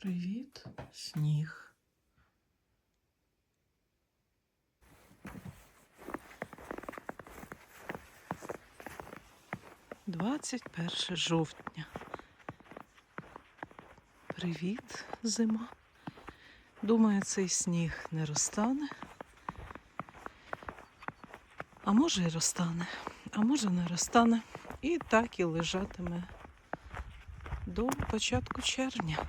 Привіт, сніг. Двадцять перше жовтня. Привіт, зима. Думаю, цей сніг не розтане. А може і розтане, а може не розтане. І так і лежатиме до початку червня.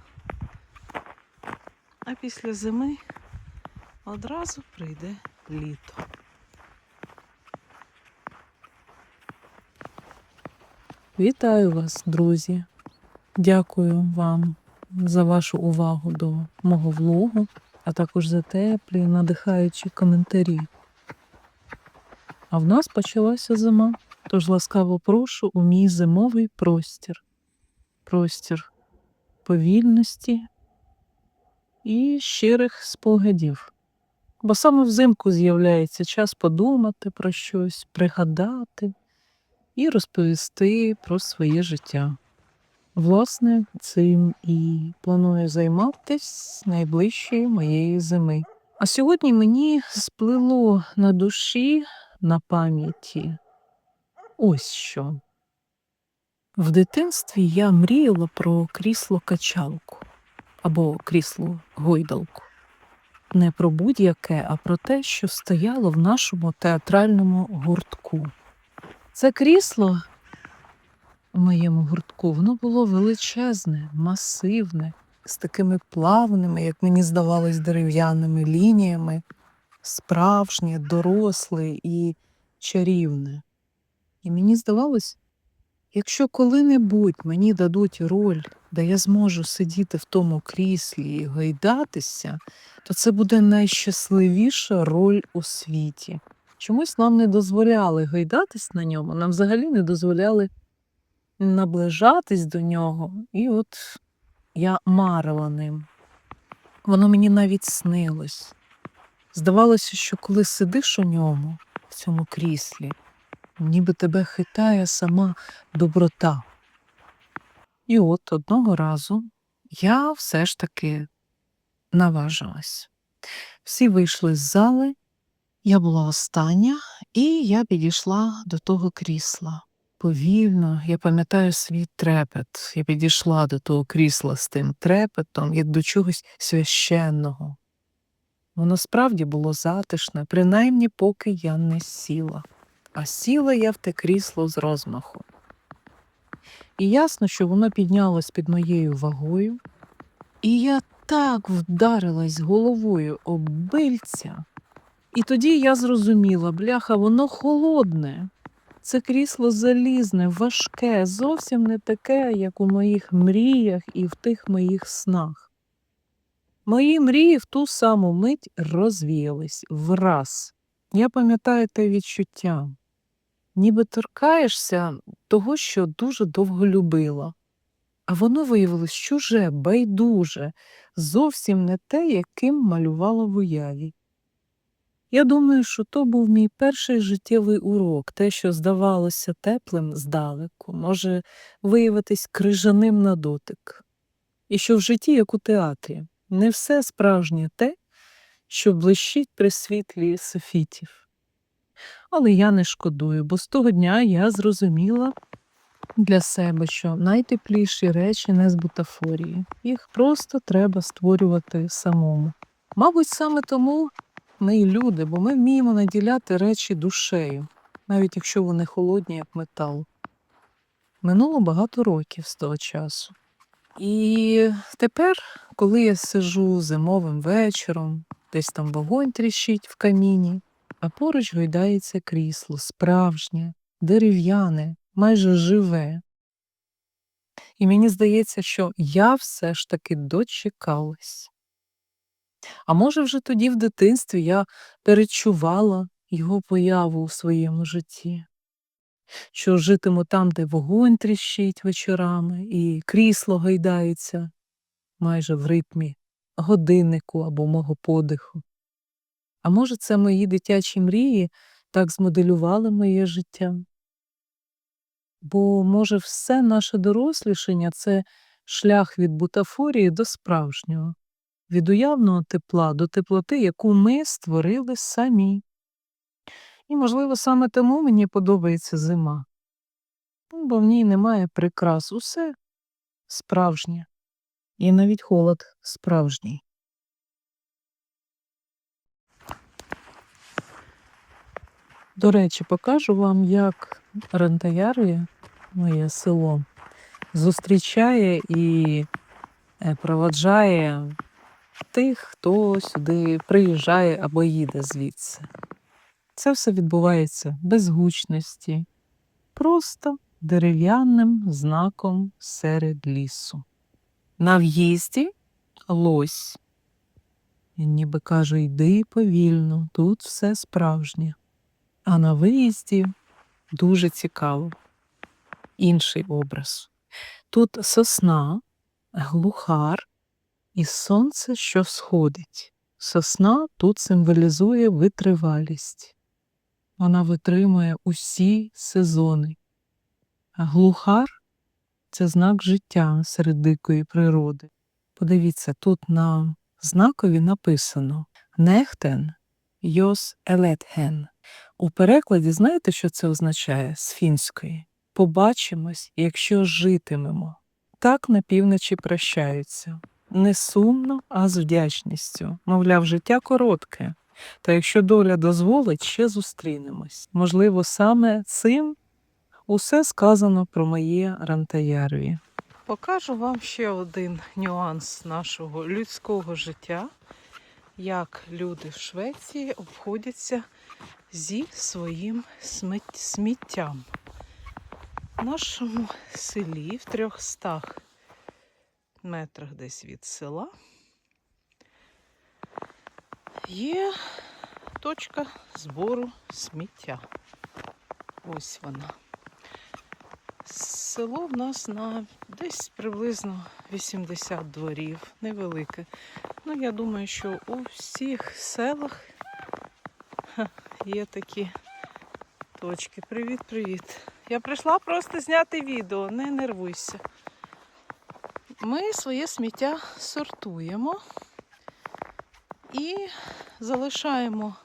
А після зими одразу прийде літо. Вітаю вас, друзі. Дякую вам за вашу увагу до мого влогу, а також за теплі, надихаючі коментарі. А в нас почалася зима, тож ласкаво прошу у мій зимовий простір. Простір повільності і щирих спогадів. Бо саме взимку з'являється час подумати про щось, пригадати і розповісти про своє життя. Власне, цим і планую займатись найближчої моєї зими. А сьогодні мені сплило на душі, на пам'яті ось що. В дитинстві я мріяла про крісло качалку або крісло гойдалку. Не про будь-яке, а про те, що стояло в нашому театральному гуртку. Це крісло у моєму гуртку воно було величезне, масивне, з такими плавними, як мені здавалось, дерев'яними лініями, справжнє, доросле і чарівне. І мені здавалось, якщо коли-небудь мені дадуть роль, де я зможу сидіти в тому кріслі і гойдатися, то це буде найщасливіша роль у світі. Чомусь нам не дозволяли гойдатись на ньому, нам взагалі не дозволяли наближатись до нього. І от я марила ним. Воно мені навіть снилось. Здавалося, що коли сидиш у ньому, в цьому кріслі, ніби тебе хитає сама доброта. І от одного разу я все ж таки наважилась. Всі вийшли з зали, я була остання, і я підійшла до того крісла. Повільно, я пам'ятаю свій трепет. Я підійшла до того крісла з тим трепетом, як до чогось священного. Воно справді було затишне, принаймні поки я не сіла. А сіла я в те крісло з розмаху. І ясно, що воно піднялось під моєю вагою, і я так вдарилась головою об бильця. І тоді я зрозуміла, бляха, воно холодне. Це крісло залізне, важке, зовсім не таке, як у моїх мріях і в тих моїх снах. Мої мрії в ту саму мить розвіялись враз. Я пам'ятаю те відчуття, ніби торкаєшся того, що дуже довго любила. А воно виявилось чуже, байдуже, зовсім не те, яким малювала в уяві. Я думаю, що то був мій перший життєвий урок, те, що здавалося теплим здалеку, може виявитись крижаним на дотик. І що в житті, як у театрі, не все справжнє те, що блищить при світлі софітів. Але я не шкодую, бо з того дня я зрозуміла для себе, що найтепліші речі не з бутафорії, їх просто треба створювати самому. Мабуть, саме тому ми і люди, бо ми вміємо наділяти речі душею, навіть якщо вони холодні, як метал. Минуло багато років з того часу. І тепер, коли я сижу зимовим вечором, десь там вогонь тріщить в каміні, а поруч гойдається крісло, справжнє, дерев'яне, майже живе. І мені здається, що я все ж таки дочекалась. А може, вже тоді в дитинстві я перечувала його появу у своєму житті, що житиму там, де вогонь тріщить вечорами, і крісло гайдається майже в ритмі годиннику або мого подиху. А може, це мої дитячі мрії так змоделювали моє життя? Бо, може, все наше дорослішання це шлях від бутафорії до справжнього, від уявного тепла до теплоти, яку ми створили самі. І, можливо, саме тому мені подобається зима, Ну, бо в ній немає прикрас, усе справжнє, і навіть холод справжній. До речі, покажу вам, як Рантаярві, моє село, зустрічає і е, проводжає тих, хто сюди приїжджає або їде звідси. Це все відбувається без гучності, просто дерев'яним знаком серед лісу. На в'їзді лось. Він ніби каже, йди повільно, тут все справжнє. А на виїзді дуже цікаво. Інший образ. Тут сосна, глухар і сонце, що сходить. Сосна тут символізує витривалість. Вона витримує усі сезони. А глухар це знак життя серед дикої природи. Подивіться, тут на знакові написано Нехтен йос елетген. У перекладі знаєте, що це означає з фінської? Побачимось, якщо житимемо. Так на півночі прощаються. Не сумно, а з вдячністю. Мовляв, життя коротке. Та якщо доля дозволить, ще зустрінемось. Можливо, саме цим усе сказано про моє Рантаярві. Покажу вам ще один нюанс нашого людського життя, як люди в Швеції обходяться зі своїм сміттям. В нашому селі в 300 метрах десь від села є точка збору сміття. Ось вона. Село в нас на десь приблизно 80 дворів, невелике. Ну, я думаю, що у всіх селах є такі точки. Привіт-привіт. Я прийшла просто зняти відео, не нервуйся. Ми своє сміття сортуємо і залишаємо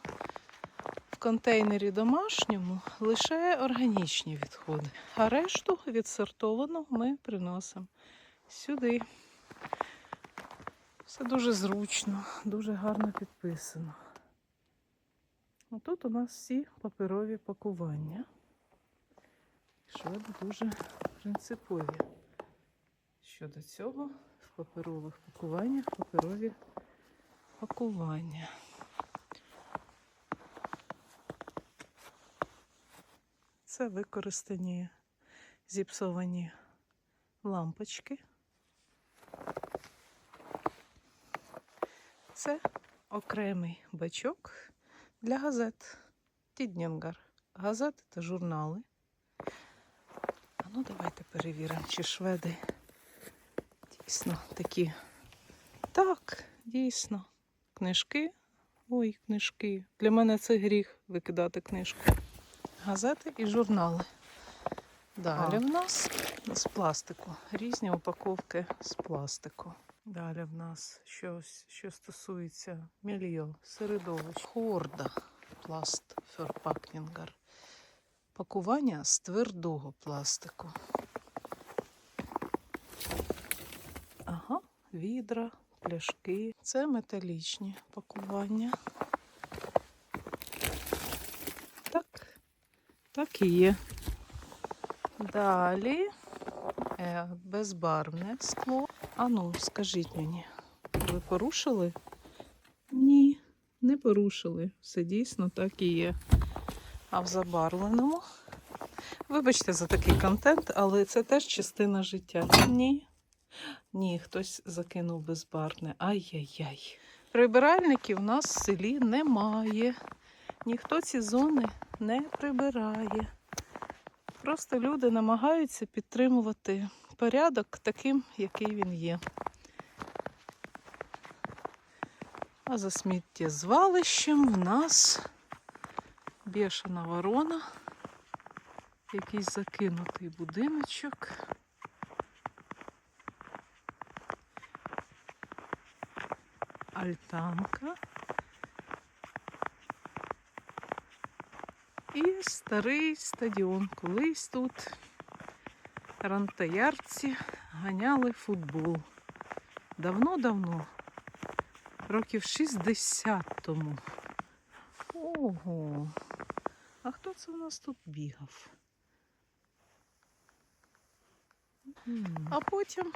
в контейнері домашньому лише органічні відходи, а решту відсортовану ми приносимо сюди. Все дуже зручно, дуже гарно підписано. Отут у нас всі паперові пакування. Шведи дуже принципові. Щодо цього, в паперових пакуваннях паперові пакування. Це використані зіпсовані лампочки. Це окремий бачок для газет. Тіднянгар. Газети та журнали. А ну давайте перевіримо, чи шведи дійсно такі. Так, дійсно. Книжки. Ой, книжки. Для мене це гріх викидати книжку. Газети і журнали. Далі в нас з пластику. Різні упаковки з пластику. Далі в нас щось, що стосується мільйо, середовищ, хорда, пласт, ферпакнінгар. Пакування з твердого пластику. Ага, відра, пляшки. Це металічні пакування. Так, так і є. Далі безбарвне скло. Ану, скажіть мені, ви порушили? Ні, не порушили. Все дійсно так і є. А в забарвленому. Вибачте за такий контент, але це теж частина життя. Ні. Ні, хтось закинув безбарвне. Ай-яй-яй. Прибиральників у нас в селі немає. Ніхто ці зони не прибирає. Просто люди намагаються підтримувати порядок таким, який він є. А за сміттєзвалищем в нас бешена ворона, якийсь закинутий будиночок. Альтанка. І старий стадіон. Колись тут рантаярці ганяли футбол. Давно-давно, років 60 тому. Ого. А хто це у нас тут бігав? А потім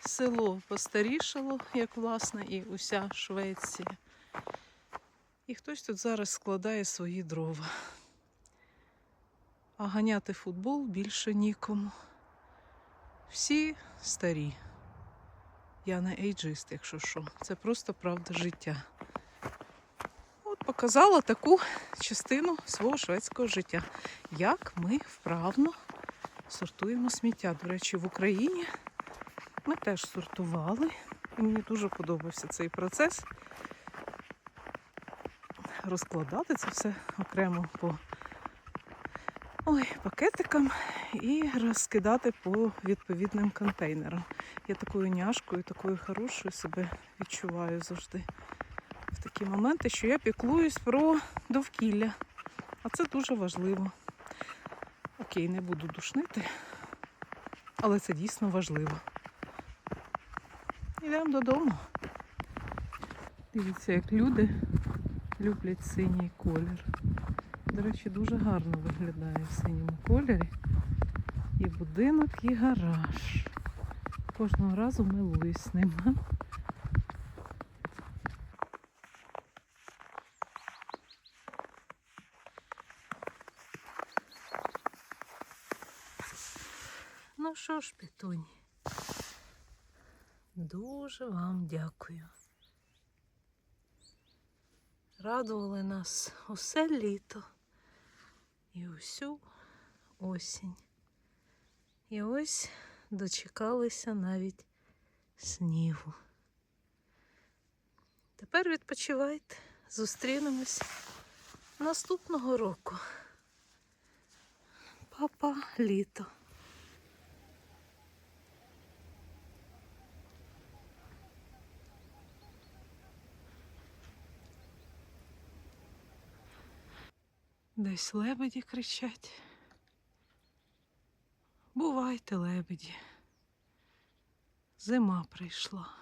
село постарішало, як власне і уся Швеція. І хтось тут зараз складає свої дрова. А ганяти футбол більше нікому. Всі старі. Я не ейджист, якщо що. Це просто правда життя. От показала таку частину свого шведського життя. Як ми вправно сортуємо сміття. До речі, в Україні ми теж сортували. І мені дуже подобався цей процес. Розкладати це все окремо по ой, пакетикам і розкидати по відповідним контейнерам. Я такою няшкою, такою хорошою себе відчуваю завжди в такі моменти, що я піклуюсь про довкілля. А це дуже важливо. Окей, не буду душнити, але це дійсно важливо. Йдемо додому. Дивіться, як люди люблять синій колір. До речі, дуже гарно виглядає в синьому кольорі. І будинок, і гараж. Кожного разу милуюсь ним. Ну що ж, петуні, дуже вам дякую. Радували нас усе літо і усю осінь. І ось дочекалися навіть снігу. Тепер відпочивайте, зустрінемось наступного року. Папа літо. Десь лебеді кричать. Бувайте, лебеді. Зима прийшла.